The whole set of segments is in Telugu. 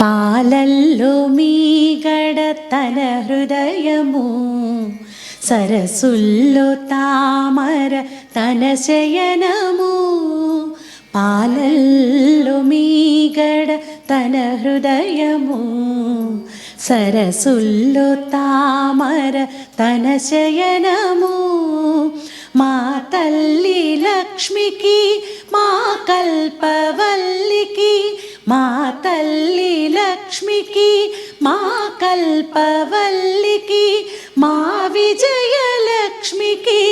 పాలల్లో మీగడ తన హృదయము సరసుల్లో తామర తన శయనము పాలల్లో మీగడ తన హృదయము సరసుల్లో తామర తన శయనము మా తల్లి లక్ష్మికి మా కల్పవల్లికి మా తల్లి లక్ష్మికి మా కల్పవల్లికి మా విజయలక్ష్మికి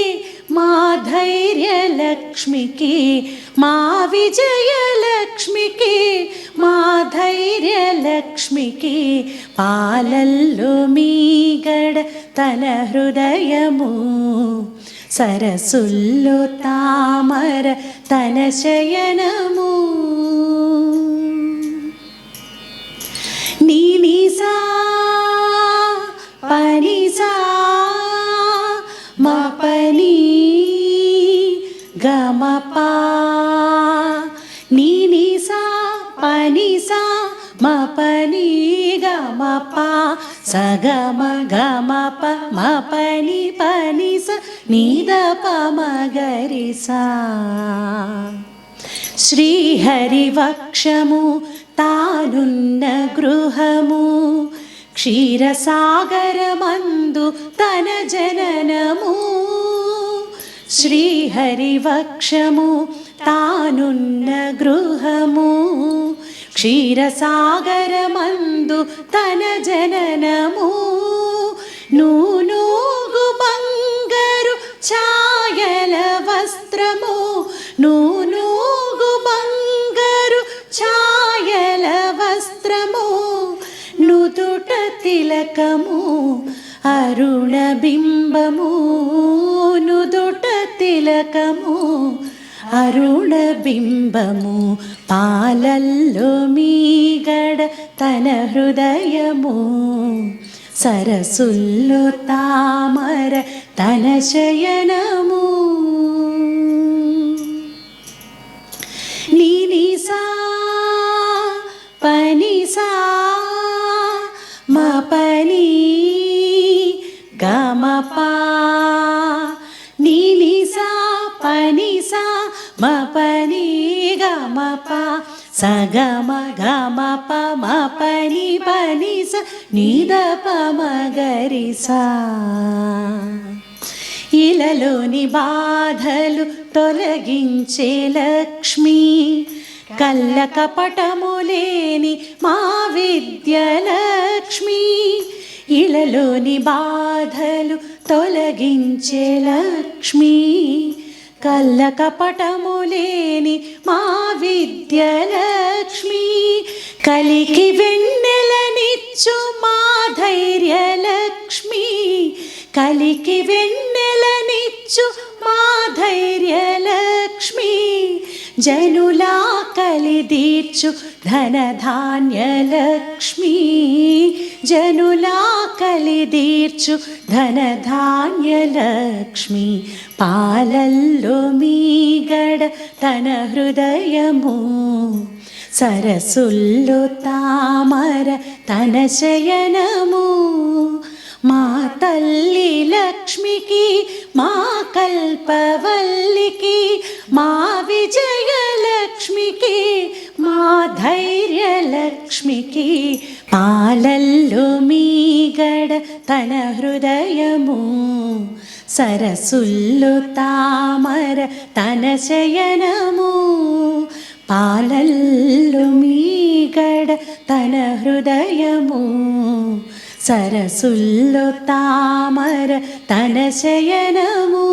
మా ధైర్యలక్ష్మికి మా విజయలక్ష్మికి మా ధైర్యలక్ష్మికి పాలల్లో మీగడ తన హృదయము సరసుల్లో తామర తన శయనము గమపా నీనిసా పనిసా మా పని గమప సగమ గమప మా పని పనిస నీదప మగరిసా శ్రీహరివక్షము తానున్న గృహము క్షీరసాగరమందు తన జననము. శ్రీహరివక్షము తానున్న గృహము. క్షీరసాగరమందు తన జననము. నూనూగు బంగరు ఛాయల వస్త్రము. నూనూగు బంగరు ఛాయల వస్త్రము. నుదుట తిలకము అరుణ బింబము. నుదుట తిలకము అరుణ బింబము పాలల్లో మీగడ తన హృదయము సరసుల్లో తామర తన శయనము నీనిసా పనిసా గమప సగమ గమప మా పని పనిస నీదప మగరిసా ఇలలోని బాధలు తొలగించే లక్ష్మి కళ్ళ కపటము లేని మా విద్యలక్ష్మి ఇలలోని బాధలు తొలగించే లక్ష్మి. కళ్ళ కపటము లేని మా విద్యలక్ష్మి కలికి వెన్నెలనిచ్చు మా ధైర్యలక్ష్మి కలికి వెన్నెలనిచ్చు మా ధైర్యలక్ష్మి. జనులా కలిదీర్చు ధనధాన్యలక్ష్మి జనులా కలిదీర్చు ధనధాన్యలక్ష్మి పాలల్లో మీగడ తన హృదయము. సరసుల్లో తామర తన శయనము. మా తల్లి లక్ష్మికి మా కల్పవల్లికి మా విజయ మా ధైర్యలక్ష్మికి పాలల్లో మీగడ తన హృదయము సరసుల్లో తామర తన శయనము పాలల్లో మీగడ తన హృదయము సరసుల్లో తామర తన శయనము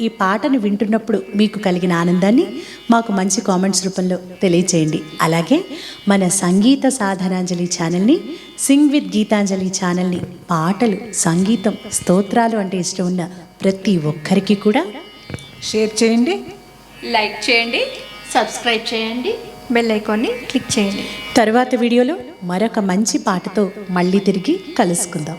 ఈ పాటను వింటున్నప్పుడు మీకు కలిగిన ఆనందాన్ని మాకు మంచి కామెంట్స్ రూపంలో తెలియచేయండి. అలాగే మన సంగీత సాధనాంజలి ఛానల్ని సింగ్ విత్ గీతాంజలి ఛానల్ని పాటలు సంగీతం స్తోత్రాలు అంటే ఇష్టం ఉన్న ప్రతి ఒక్కరికి కూడా షేర్ చేయండి. లైక్ చేయండి సబ్స్క్రైబ్ చేయండి బెల్ ఐకాన్ని క్లిక్ చేయండి. తరువాత వీడియోలో మరొక మంచి పాటతో మళ్ళీ తిరిగి కలుసుకుందాం.